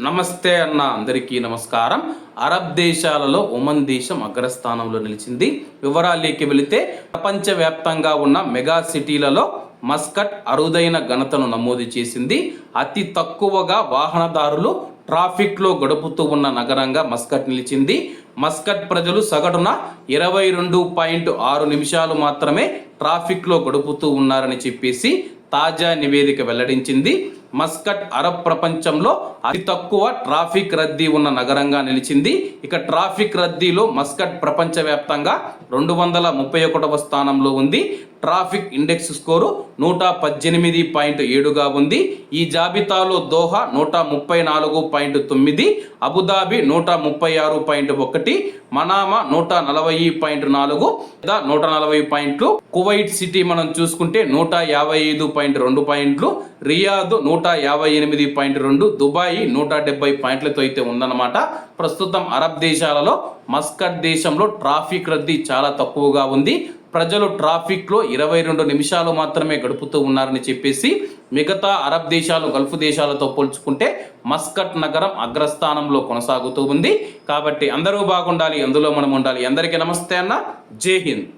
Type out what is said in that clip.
నమస్తే అన్న అందరికీ నమస్కారం. అరబ్ దేశాలలో ఒమన్ దేశం అగ్రస్థానంలో నిలిచింది. వివరాలేకి వెళితే ప్రపంచవ్యాప్తంగా ఉన్న మెగా సిటీలలో మస్కట్ అరుదైన ఘనతను నమోదు చేసింది. అతి తక్కువగా వాహనదారులు ట్రాఫిక్లో గడుపుతూ ఉన్న నగరంగా మస్కట్ నిలిచింది. మస్కట్ ప్రజలు సగటున ఇరవై రెండు పాయింట్ ఆరు నిమిషాలు మాత్రమే ట్రాఫిక్లో గడుపుతూ ఉన్నారని చెప్పేసి తాజా నివేదిక వెల్లడించింది. మస్కట్ అరబ్ ప్రపంచంలో అతి తక్కువ ట్రాఫిక్ రద్దీ ఉన్న నగరంగా నిలిచింది. ఇక ట్రాఫిక్ రద్దీలో మస్కట్ ప్రపంచవ్యాప్తంగా రెండు వందల ముప్పై ఒకటవ స్థానంలో ఉంది. ట్రాఫిక్ ఇండెక్స్ స్కోరు నూట పద్దెనిమిది పాయింట్ ఏడుగా ఉంది. ఈ జాబితాలో దోహా నూట ముప్పై నాలుగు పాయింట్ తొమ్మిది అబుదాబి నూట ముప్పై ఆరు పాయింట్ ఒకటి మనామా నూట నలభై పాయింట్ నాలుగు లేదా నూట నలభై పాయింట్లు కువైట్ సిటీ మనం చూసుకుంటే నూట యాభై ఐదు పాయింట్ రెండు పాయింట్లు రియాద్ నూట యాభై ఎనిమిది పాయింట్ రెండు దుబాయ్ నూట డెబ్బై పాయింట్లతో అయితే ఉందన్నమాట. ప్రస్తుతం అరబ్ దేశాలలో మస్కట్ దేశంలో ట్రాఫిక్ రద్దీ చాలా తక్కువగా ఉంది. ప్రజలు ట్రాఫిక్లో ఇరవై రెండు నిమిషాలు మాత్రమే గడుపుతూ ఉన్నారని చెప్పేసి మిగతా అరబ్ దేశాలు గల్ఫ్ దేశాలతో పోల్చుకుంటే మస్కట్ నగరం అగ్రస్థానంలో కొనసాగుతూ ఉంది. కాబట్టి అందరూ బాగుండాలి అందులో మనం ఉండాలి. అందరికీ నమస్తే అన్న. జై హింద్.